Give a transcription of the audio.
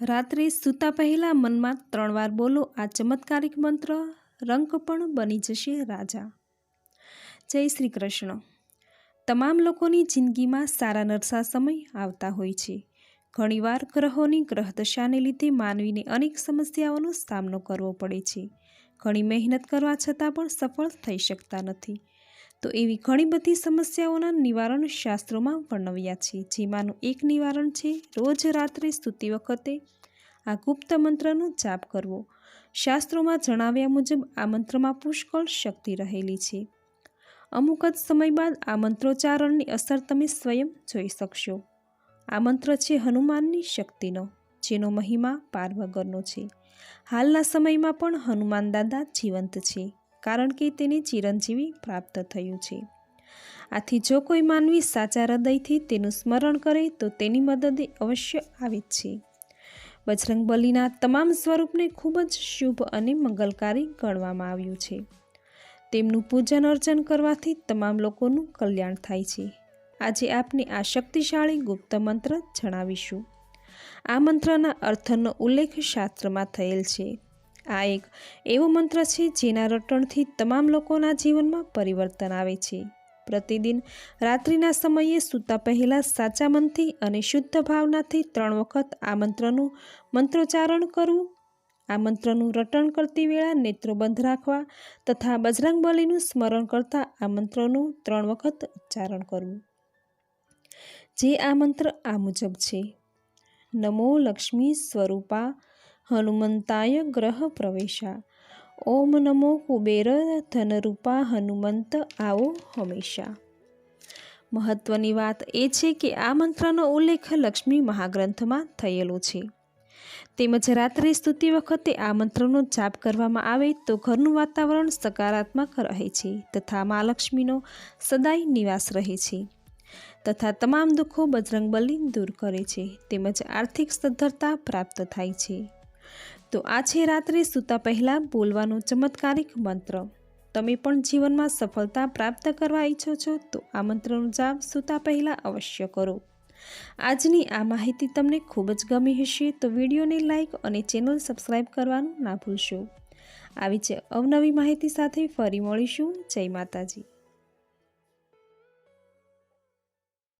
રાત્રે સૂતા પહેલાં મનમાં ત્રણ વાર બોલો, આ ચમત્કારિક મંત્ર રંક પણ બની જશે, રાજા. જય શ્રી કૃષ્ણ. તમામ લોકોની જિંદગીમાં સારા નરસા સમય આવતા હોય છે. ઘણીવાર ગ્રહોની ગ્રહદશાને લીધે માનવીને અનેક સમસ્યાઓનો સામનો કરવો પડે છે. ઘણી મહેનત કરવા છતાં પણ સફળ થઈ શકતા નથી. તો એવી ઘણી બધી સમસ્યાઓના નિવારણ શાસ્ત્રોમાં વર્ણવ્યા છે, જેમાંનું એક નિવારણ છે, રોજ રાત્રે સૂતી વખતે આ ગુપ્ત મંત્રનો જાપ કરવો. શાસ્ત્રોમાં જણાવ્યા મુજબ આ મંત્રમાં પુષ્કળ શક્તિ રહેલી છે. અમુક જ સમય બાદ આ મંત્રોચ્ચારણની અસર તમે સ્વયં જોઈ શકશો. આ મંત્ર છે હનુમાનની શક્તિનો, જેનો મહિમા પાર વગરનો છે. હાલના સમયમાં પણ હનુમાન દાદા જીવંત છે. કારણ કે તેને ચિરંજીવી પ્રાપ્ત થયું છે. આથી જો કોઈ માનવી સાચા હૃદયથી તેનું સ્મરણ કરે, તો તેની મદદે અવશ્ય આવે જ છે. બજરંગબલીના તમામ સ્વરૂપને ખૂબ જ શુભ અને મંગલકારી ગણવામાં આવ્યું છે. તેમનું પૂજન અર્ચન કરવાથી તમામ લોકોનું કલ્યાણ થાય છે. આજે આપને આ શક્તિશાળી ગુપ્ત મંત્ર જણાવીશું. આ મંત્રના અર્થનો ઉલ્લેખ શાસ્ત્રમાં થયેલ છે. આ એક એવો મંત્ર છે જેના રટણથી તમામ લોકોના જીવનમાં પરિવર્તન આવે છે. પ્રતિદિન રાત્રિના સમયે સૂતા પહેલાં સાચા મનથી અને શુદ્ધ ભાવનાથી ત્રણ વખત આ મંત્રનું મંત્રોચ્ચારણ કરવું આ મંત્રનું રટણ કરતી વેળા નેત્રો બંધ રાખવા તથા બજરંગ બલીનું સ્મરણ કરતા આ મંત્રનું ત્રણ વખત ઉચ્ચારણ કરવું જે આ મંત્ર આ મુજબ છે. નમો લક્ષ્મી સ્વરૂપા હનુમંતાય ગ્રહ પ્રવેશા ઓમ નમો કુબેર ધનરૂપા હનુમંત આવો હંમેશા. મહત્વની વાત એ છે કે આ મંત્રનો ઉલ્લેખ લક્ષ્મી મહાગ્રંથમાં થયેલો છે. તેમજ રાત્રે સ્તુતિ વખતે આ મંત્રનો જાપ કરવામાં આવે તો ઘરનું વાતાવરણ સકારાત્મક રહે છે તથા મા લક્ષ્મીનો સદાય નિવાસ રહે છે. તથા તમામ દુઃખો બજરંગબલી દૂર કરે છે તેમજ આર્થિક સદ્ધરતા પ્રાપ્ત થાય છે. તો આ છે રાત્રે સૂતા પહેલાં બોલવાનો ચમત્કારિક મંત્ર. તમે પણ જીવનમાં સફળતા પ્રાપ્ત કરવા ઈચ્છો છો તો આ મંત્રનો જાપ સૂતા પહેલાં અવશ્ય કરો. આજની આ માહિતી તમને ખૂબ જ ગમી હશે તો વિડીયોને લાઇક અને ચેનલ સબસ્ક્રાઈબ કરવાનું ના ભૂલશો. આવી જ અવનવી માહિતી સાથે ફરી મળીશું. જય માતાજી.